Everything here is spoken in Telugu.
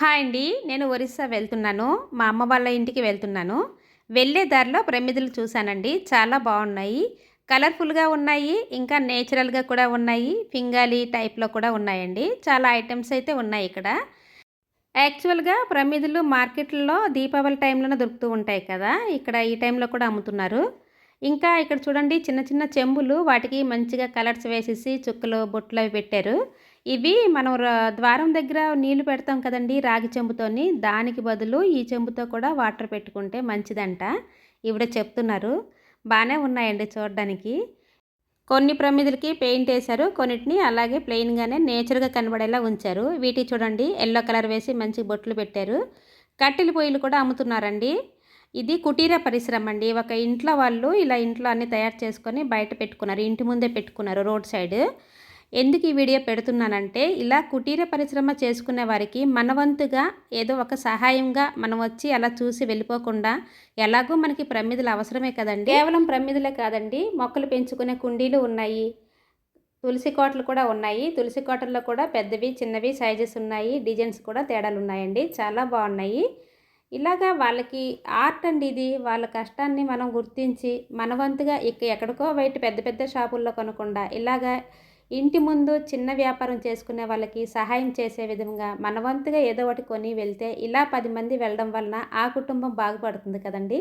హాయ్ అండి నేను ఒరిస్సా వెళ్తున్నాను. మా అమ్మ వాళ్ళ ఇంటికి వెళ్తున్నాను. వెళ్ళే దారిలో ప్రమిదలు చూశానండి. చాలా బాగున్నాయి. కలర్ఫుల్గా ఉన్నాయి ఇంకా నేచురల్గా కూడా ఉన్నాయి. ఫింగాలీ టైప్లో కూడా ఉన్నాయండి. చాలా ఐటమ్స్ అయితే ఉన్నాయి ఇక్కడ. యాక్చువల్గా ప్రమిదలు మార్కెట్లో దీపావళి టైంలోనే దొరుకుతూ ఉంటాయి కదా ఇక్కడ ఈ టైంలో కూడా అమ్ముతున్నారు. ఇంకా ఇక్కడ చూడండి చిన్న చిన్న చెంబులు వాటికి మంచిగా కలర్స్ వేసేసి చుక్కలు బొట్లు అవి పెట్టారు. ఇవి మనం ద్వారం దగ్గర నీళ్ళు పెడతాం కదండి రాగి చెంబుతోని దానికి బదులు ఈ చెంబుతో కూడా వాటర్ పెట్టుకుంటే మంచిదంట. ఇవిడ చెప్తున్నారు. బాగానే ఉన్నాయండి చూడడానికి. కొన్ని ప్రమిదలకి పెయింట్ వేశారు కొన్నిటిని అలాగే ప్లెయిన్గానే నేచర్గా కనబడేలా ఉంచారు. వీటి చూడండి ఎల్లో కలర్ వేసి మంచి బొట్లు పెట్టారు. కట్టెల పొయ్యిలు కూడా అమ్ముతున్నారండి. ఇది కుటీర పరిశ్రమ అండి. ఒక ఇంట్లో వాళ్ళు ఇలా ఇంట్లో అన్ని తయారు చేసుకొని బయట పెట్టుకున్నారు. ఇంటి ముందే పెట్టుకున్నారు రోడ్ సైడ్. ఎందుకు ఈ వీడియో పెడుతున్నానంటే ఇలా కుటీర పరిశ్రమ చేసుకునే వారికి మనవంతుగా ఏదో ఒక సహాయంగా మనం వచ్చి అలా చూసి వెళ్ళిపోకుండా ఎలాగో మనకి ప్రమిదలు అవసరమే కదండి. కేవలం ప్రమిదలే కాదండి మొక్కలు పెంచుకునే కుండీలు ఉన్నాయి తులసి కోటలు కూడా ఉన్నాయి. తులసి కోటల్లో కూడా పెద్దవి చిన్నవి సైజెస్ ఉన్నాయి డిజైన్స్ కూడా తేడాలు ఉన్నాయండి చాలా బాగున్నాయి. ఇలాగా వాళ్ళకి ఆర్ట్ అండి ఇది వాళ్ళ కష్టాన్ని మనం గుర్తించి మనవంతుగా ఇక ఎక్కడికో బయట పెద్ద పెద్ద షాపుల్లో కొనకుండా ఇలాగా ఇంటి ముందు చిన్న వ్యాపారం చేసుకునే వాళ్ళకి సహాయం చేసే విధంగా మనవంతుగా ఏదో ఒకటి కొని వెళ్తే ఇలా పది మంది వెళ్ళడం వలన ఆ కుటుంబం బాగుపడుతుంది కదండి?